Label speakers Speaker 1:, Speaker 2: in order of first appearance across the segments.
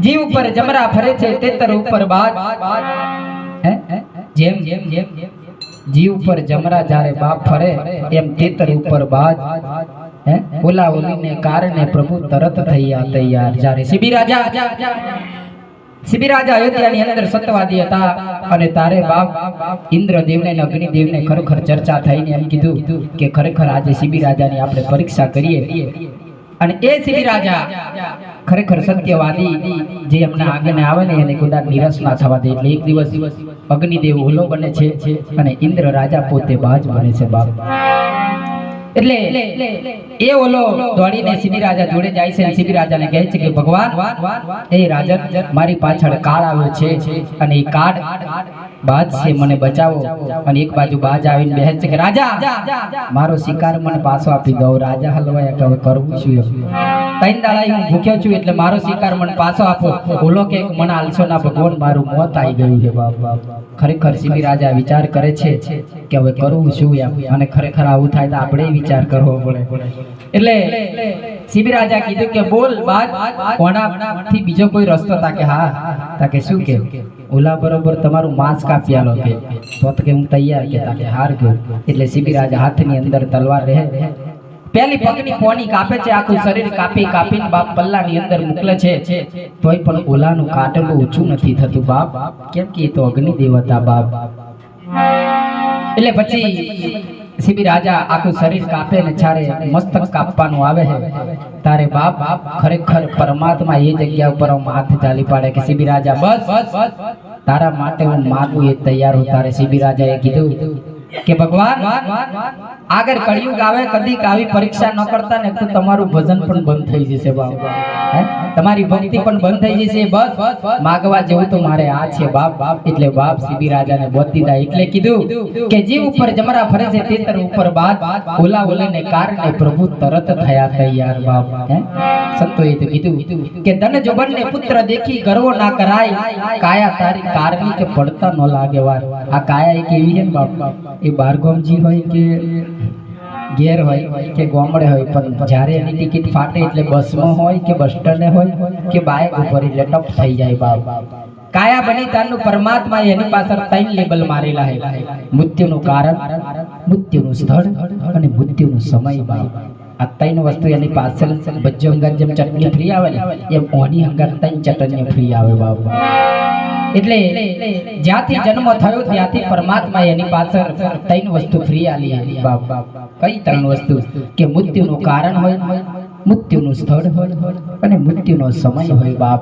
Speaker 1: જીવ ઉપર જમરા ફરે છે, તેતર ઉપર જીવ ઉપર જમરા જ્યારે બાપ ફરે, એમ તેતર ઉપર હે ઓલા કારણે પ્રભુ તરત થયા તૈયાર. જ્યારે શિબી રાજા શિબી રાજા અયોધ્યાની અંદર સત્યવાદી હતા અને તારે બાપ ઇન્દ્રદેવને અગ્નિદેવને ખરેખર ચર્ચા થઈને એમ કીધું કે ખરેખર આજે શિબી રાજાની આપણે પરીક્ષા કરીએ. અને એ શિબી રાજા ખરેખર સત્યવાદી, જે એમના આગળ આવે ને એને કુદા નિરાશ ના થવા દે એટલે એક દિવસ અગ્નિદેવ ઓલો બને છે અને ઇન્દ્ર રાજા પોતે બાજ બને છે બાપ. એટલે એ ઓલો દોડીને સિબી રાજા જોડે જાય છે સિબી રાજાને કહે છે કે, ભગવાન, એ રાજન, મારી પાછળ કાળ આવ્યો છે અને એ કાળ બાજ મને બચાવો. અને એક બાજુ બાજ આવીને બેહે છે કે, રાજા, મારો શિકાર મને પાછો આપી દો. રાજા હલવાયા કે કરવું છું તૈન દાડા હું ભૂખ્યો છું, એટલે મારો શિકાર મને પાછો આપો. ઓલો કે, મને આલશો ના, ભગવાન, મારું મોત આવી ગયું છે બાપ. ખરેખર શિબી રાજા વિચાર કરે છે કે હવે કરવું શું એમ? અને ખરેખર આવું થાય તો આપણે વિચાર કરવો પડે. એટલે શિબી રાજા કીધું કે બોલ બાદ કોણાથી બીજો કોઈ રસ્તો તાકે હા, તાકે શું કે ઓલા બરોબર તમારું માંસ કાપી આલો કે તો કે હું તૈયાર કે તાકે હાર ગયો. એટલે શિબી રાજા હાથની અંદર તલવાર રહે પેલી પગની પોની કાપે છે, આખું શરીર કાપી કાપીને બાપ પલ્લાની અંદર મોકલે છે. તોય પણ ઓલાનું કાટલું ઊંચું નથી થતું બાપ. કેમ કે એ તો અગ્નિ દેવતા બાપ. એટલે પછી શિબી રાજા આખું શરીર કાપે ને જ્યારે મસ્તક કાપવાનું આવે છે તારે બાપ બાપ ખરેખર પરમાત્મા એ જગ્યા ઉપર હાથ ચાલી પાડે કે શિબી રાજા, બસ તારા માટે હું માગું એ તૈયાર હું. તારે શિબી રાજાએ કીધું કે ભગવાન, આગળ કળિયુગ આવે, કદીક આવી પરીક્ષા ન કરતા ને તો તમારું ભજન પણ બંધ થઈ જશે બાપ. તમારી ભક્તિ પણ બંધ થઈ જશે, બસ. માગવા જેવું તો મારે આ છે બાપ. બાપ એટલે બાપ શિબી રાજાને બોધ દીધા એટલે કીધું કે જીવ ઉપર જમરા ફરે છે, તેતર ઉપર બાદ ઓલા ઓલીને કારણે પ્રભુ તરત થયા તૈયાર બાપ. સંતોએ તો કીધું કે ધન જોબનને પુત્ર દેખી ગર્વ ના કરાય. કાયા તારી કારની કે પડતા ન લાગે વાર. આ કાયા એક એવી છે ને બાપ? એ બારગોમજી હોય કે ઘેર હોય કે ગોમડે હોય, પણ જ્યારે એની ટિકિટ ફાટે એટલે બસમાં હોય કે બસ સ્ટેન્ડે હોય કે બાઇક ઉપર એટલે ટપ થઈ જાય બાપ. કાયા બની તારનું પરમાત્મા એની પાછળ ત્રણ લેબલ મારેલા હે મૃત્યુનું કારણ, મૃત્યુનું સ્થળ અને મૃત્યુનું સમય બાપ. આ ત્રણ વસ્તુ એની પાછળ બચ્ચો અંગાત જેમ ચટણી ફ્રી આવે ને, એમ ઓની અંગાત ત્રણ ચટણી ફ્રી આવે બાપ. એટલે જ્યાંથી જન્મ થયો, ત્યાંથી પરમાત્મા એની પાછળ ત્રણ વસ્તુ ફ્રી આલી. બાપ કઈ ત્રણ વસ્તુ? કે મૃત્યુનું કારણ હોય, મૃત્યુનું સ્થળ હોય અને મૃત્યુનો સમય હોય, બાપ.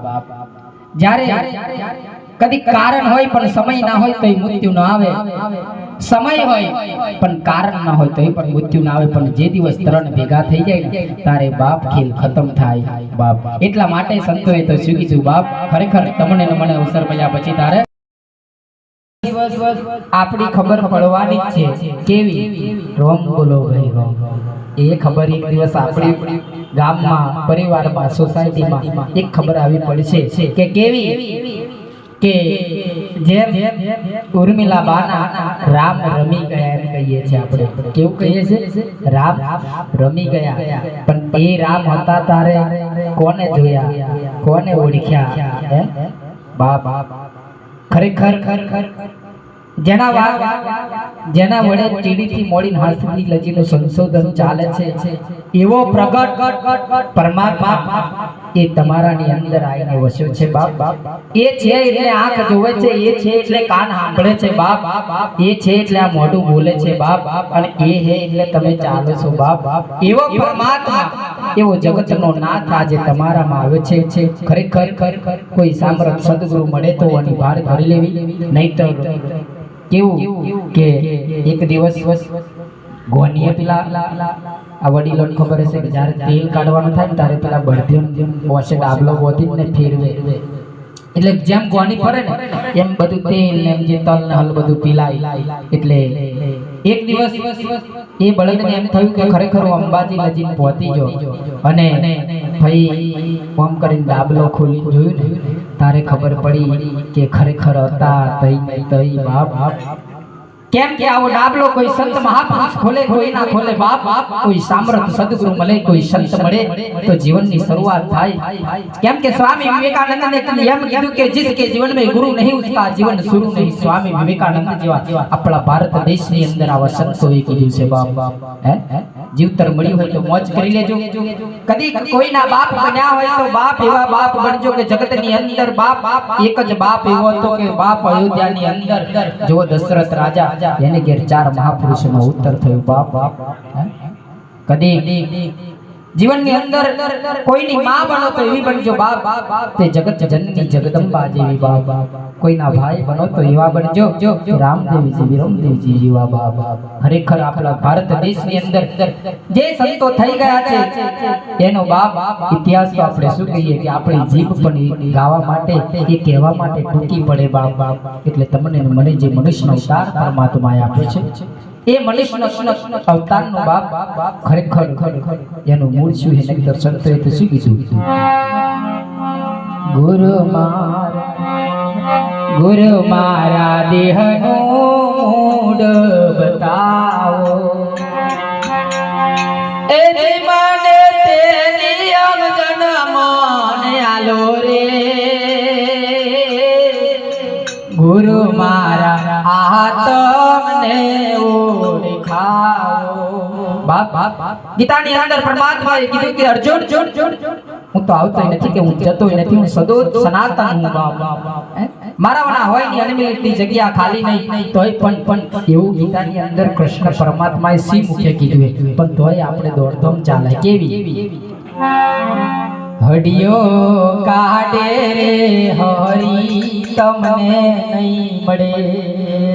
Speaker 1: જ્યારે કદી કારણ હોય પણ સમય ના હોય તો મૃત્યુ ન આવે. સમય હોય, પણ કારણ ના હોય તો પણ મૃત્યુ ના આવે, પણ જે દિવસ ત્રણ ભેગા થઈ જાય તારે બાપ ખેલ ખતમ થાય, બાપ. એટલા માટે સંતોએ તો શું કીધું, બાપ, ખરેખર તમને મને અવસર મળ્યા પછી તારે આપણી ખબર પડવાની જ છે. કેવી? રોમ બોલો ભાઈ, રોમ. એ ખબર એક દિવસ આપણી ગામમાં, પરિવારમાં સોસાયટીમાં એક ખબર આવી પડશે કે કેવી? કે જેમ ઉર્મિલા બાના રામ રમી ગયા એમ કહીએ છીએ આપણે. કેવું કહીએ છીએ? રામ રમી ગયા. પણ એ રામ હતા તારે કોને જોયા? કોને ઓળખ્યા? હે? બા ખરેખર જેના વા- જેના વડે ટીડીથી મોડીને સુધી લગીનું સંશોધન ચાલે છે એવો પ્રગટ પરમાત્મા એ તમારાની અંદર આવીને વસ્યો છે, બાપ. બાપ એ છે એટલે આંખ જોવે છે, એ છે એટલે કાન સાંભળે છે, બાપ. એ છે એટલે આ મોઢું બોલે છે, બાપ. અને એ હે એટલે તમે ચાલો છો, બાપ. એવો પરમાત્મા, એવો જગતનો નાથ આજે તમારામાં આવ્યો છે ખરેખર કોઈ સામ્રાટ સદગુરુ મળે તો આની ભાર ભરી લેવી. નહીતર કેવું કે એક દિવસ ગોનીએ પેલા આ વડીલોને ખબર હશે કે જ્યારે તેલ કાઢવાનું થાય ને ત્યારે પેલા બળદીઓ વોશે ડાબલો ગોતી ને ફેરવે. એટલે જેમ ગોની ફરે ને, એમ બધું તેલ ને જે તલ ને હલ બધું પીલાય. એટલે એક દિવસ એ બળદને એમ થયું કે ખરેખર અંબાજી નજીક પહોંચી જો અને ભાઈ ઓમ કરીને ડાબલો ખોલી જોયું ને, તારે ખબર પડી કે ખરેખર હતા તઈ તઈ બાપ. કેમ કે આવો ડાબલો કોઈ સંત મહાપુરુષ ખોલે કોઈ ના ખોલે બાપ કોઈ સામ્રાટ સદગુરુ મળે, કોઈ સંત મળે, તો જીવનની શરૂઆત થાય. કેમ કે સ્વામી વિવેકાનંદ એમ કીધું કે જિસકે જીવન મે ગુરુ નહીં ઉસકા, જીવન શુરુ નહીં. સ્વામી વિવેકાનંદ જેવા આપણા ભારત દેશની અંદર આવા સંતોએ કીધું છે બાપ. હે? જીવતર મળ્યું હોય તો મોજ કરી લેજો. કદી કોઈના બાપ બન્યા હોય તો બાપ એવા બાપ બનજો કે જગતની અંદર બાપ એક જ બાપ એવો હતો કે બાપ અયોધ્યાની અંદર. જો દશરથ રાજા એને ઘેર ચાર મહાપુરુષોનો ઉત્તર થયો બાપ. બાપ કદી જીવનની અંદર કોઈની માં બનો તો એવી બનજો બાપ. તે જગત જનની જગદંબા જેવી બાપ. કોઈના ભાઈ બનો તો એવા બનજો. રામદેવજી જેવા બાપ. ખરેખર આપણા ભારત દેશની અંદર જે સંતો થઈ ગયા છે, એનો બાપ ઇતિહાસ તો આપણે શું કહીએ કે આપણી જીભ પણ ગાવા માટે, એ કહેવા માટે ટૂંકી પડે બાપ. બાપ એટલે તમને મને જે મનુષ્યનો અવતાર પરમાત્માએ આપ્યો છે એ મનુષ્યનો અવતારનો બાપ ખરેખર એનું મૂળ શું એને દર્શન થયું તો શું કીધું? ગુરુ મારા ગુરુ મારા દેહનો મૂળ બતાવો. એ મને તે નિયમ મને આલો રે. ગુરુ મારા, આ તમને ઓળખાવો બાપ બાપ. ગીતાની અંદર પરમાત્માએ કીધું કે અર્જુન હું તો આવતો નથી કે હું જતો નથી, હું સદો સનાતન હું બાપ. હે? મારા વના હોયની અનલિમિટેડ જગ્યા ખાલી નહીં. તોય પણ પણ એવું ગીતાની અંદર કૃષ્ણ પરમાત્માએ સી મુખે કીધું છે. પણ તોય આપણે દોડધામ ચાલે. કેવી? હડિયો કાઢે રે હરી, તમને નહીં મળે. રે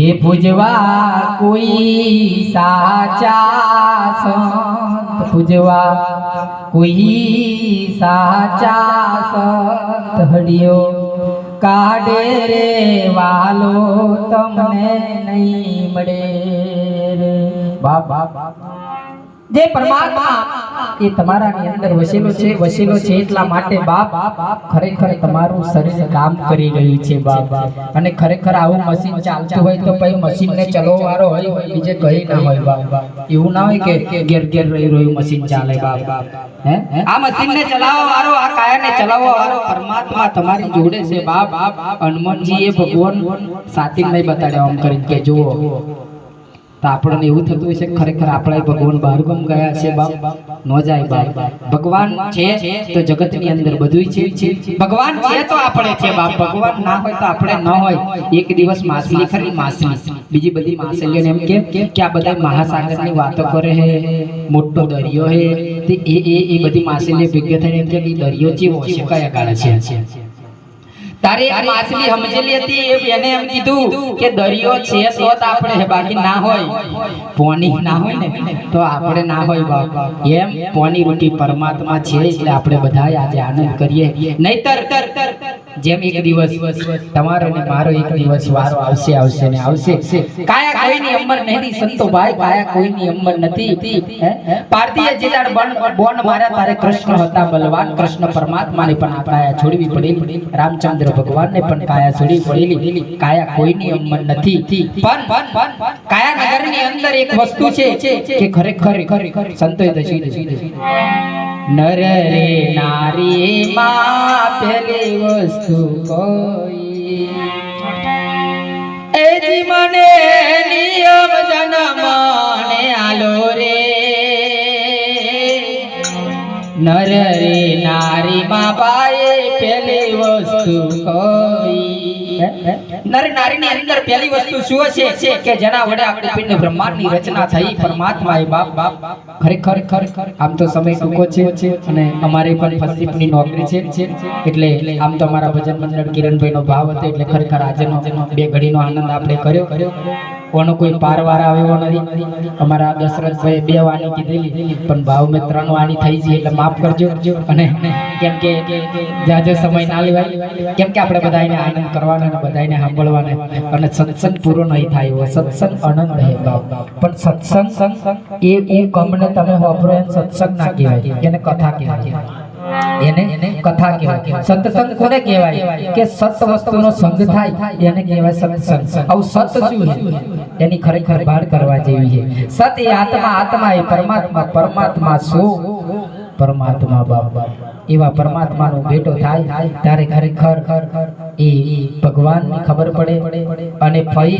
Speaker 1: હે પૂજવા કોઈ સાચા સંત. પૂજવા કોઈ સાચા સંત. હડિયો કાઢે રે વાલો, તમને નહીં મળે રે. બાબા બાપ. જે પરમાત્મા એ તમારાની અંદર વસેલો છે વસેલો છે એટલા માટે બાપ ખરેખર તમારું શરીર કામ કરી રહ્યું છે બાપ. અને ખરેખર આવું મશીન ચાલતું હોય તો પછી મશીનને ચલાવવાળો હોય, બીજે કઈ ના હોય બાપ. એવું ના હોય કે ઘેર ઘેર રહી રહ્યું મશીન ચાલે બાપ. હે? આ મશીનને ચલાવવા વાળો આ કાયાને ચલાવવા વાળો પરમાત્મા તમારી જોડે છે બાપ. હનુમાનજી એ ભગવાન સાતિમય બતાડ્યા આમ કરીને કે જુઓ તો આપણને એવું થતું હોય છે ખરેખર આપણા ભગવાન બહારગામ ગયા છે બાપ? ન જાય બાપ. ભગવાન છે તો જગતની અંદર બધું છે. ભગવાન છે તો આપણે છે બાપ. ભગવાન ના હોય તો આપણે ન હોય. એક દિવસ માછલી ખરી માછલી. બીજી બધી માછલીઓને એમ કે કે આ બધા મહાસાગરની વાતો કરે હે મોટો દરિયો હે તે એ એ બધી માછલીઓ ભેગી થઈને એમ કે દરિયો જેવો છે કયા કાળે છે? તારે માછલી સમજેલી હતી એને એમ કીધું કે દરિયો છે તો આપણે બાકી ના હોય. પોની ના હોય ને, તો આપણે ના હોય બાપ. એમ પોની રોટી પરમાત્મા છે એટલે આપણે બધા આજે આનંદ કરીએ. નહીતર, જેમ એક દિવસ તમારો ને મારો એક દિવસ વારો આવશે આવશે ને આવશે. કાયા કોઈની અમર નથી સંતો ભાઈ કાયા કોઈની અમર નથી. હે? જિલ્લા બન, બોન મારા તારે કૃષ્ણ હતા બલવાન. કૃષ્ણ પરમાત્માને પણ આપણા છોડવી પડી. રામચંદ્ર ભગવાનને પણ કાયા છોડવી પડેલી. કાયા કોઈની અમર નથી. પણ કાયા નગરની અંદર એક વસ્તુ છે કે ખરેખર સંતોએ દશી નર રે નારી પેલી વસ્તુ કોઈ. જીવને નિયમ જન્મને આલો રે. નર રે નારી માં કોઈ રચના થઈ, પરમાત્માએ બાપ બાપ, ખરેખર ખરેખર આમ તો સમય ટૂંકો છે અને અમારે પણ ફસીપની નોકરી છે. એટલે આમ તો અમારા ભજન મંડળ કિરણભાઈનો ભાવ હતો, એટલે ખરેખર આજનો બે ઘડીનો આનંદ આપણે કર્યો. ઓનો કોઈ પારવાર આવ્યો નથી. અમારા દશરથભાઈ બે વાની કીધેલી, પણ ભાવ મેં ત્રણ વાની થઈ છે, એટલે માફ કરજો. અને કેમ કે જાજો સમય ના લેવાય, કેમ કે આપણે બધાને આનંદ કરવાનો અને બધાને સાંભળવાનો અને સત્સંગ પૂરો નહીં થાય એવો, સત્સંગ અનંત હે ભાવ. પણ સત્સંગ એ એ કમને તમે વાપરો એને સત્સંગ ના કહેવાય, એને કથા કહેવાય. એને કથા કહેવાય. સત્સંગ કોને કહેવાય? કે સત વસ્તુનો સંગ થાય, એને કહેવાય સત્સંગ. આવું સત શું છે? એની ખરેખર ભાળ કરવા જેવી છે. સત એ આત્મા આત્મા એ પરમાત્મા પરમાત્મા શું? પરમાત્મા બાપ. એવા પરમાત્માનો ભેટો થાય, ત્યારે ખરેખર એ ભગવાનની ખબર પડે અને ફરી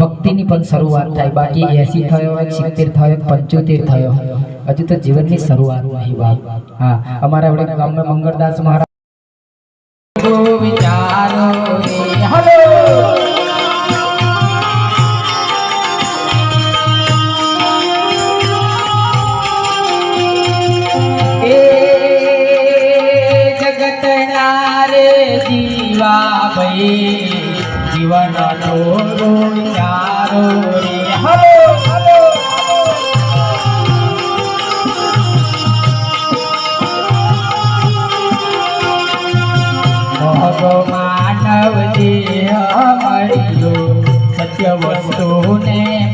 Speaker 1: ભક્તિની પણ શરૂઆત થાય. બાકી એસી થયો સિત્તેર થયો, પંચોતેર થયો. હજુ તો જીવનની શરૂઆત નહીં, બાપ. હા, અમારા વડે ગામમાં મંગળદાસ મહારાજ. જીવન હલો હલો. સત્ય વસ્તુને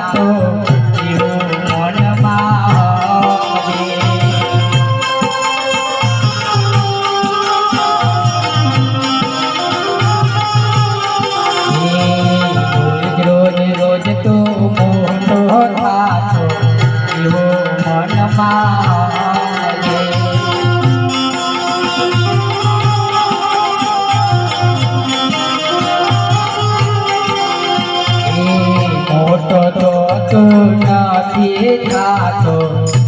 Speaker 1: થાતો થાતો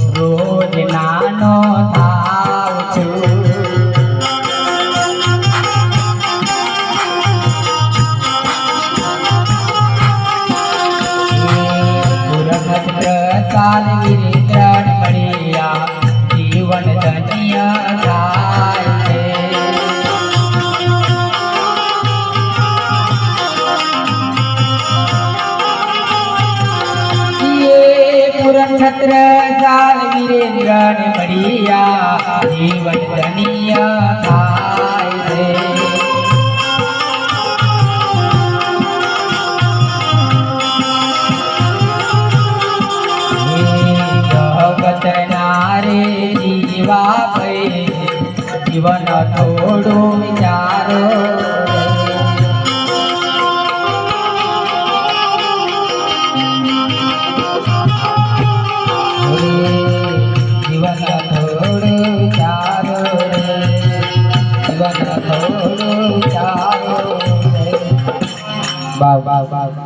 Speaker 1: છત્ર ચાલ વીરેન્દ્ર મળ્યા જીવન ધનિયા થાય જીવન થોડો વિચારો બા બા બા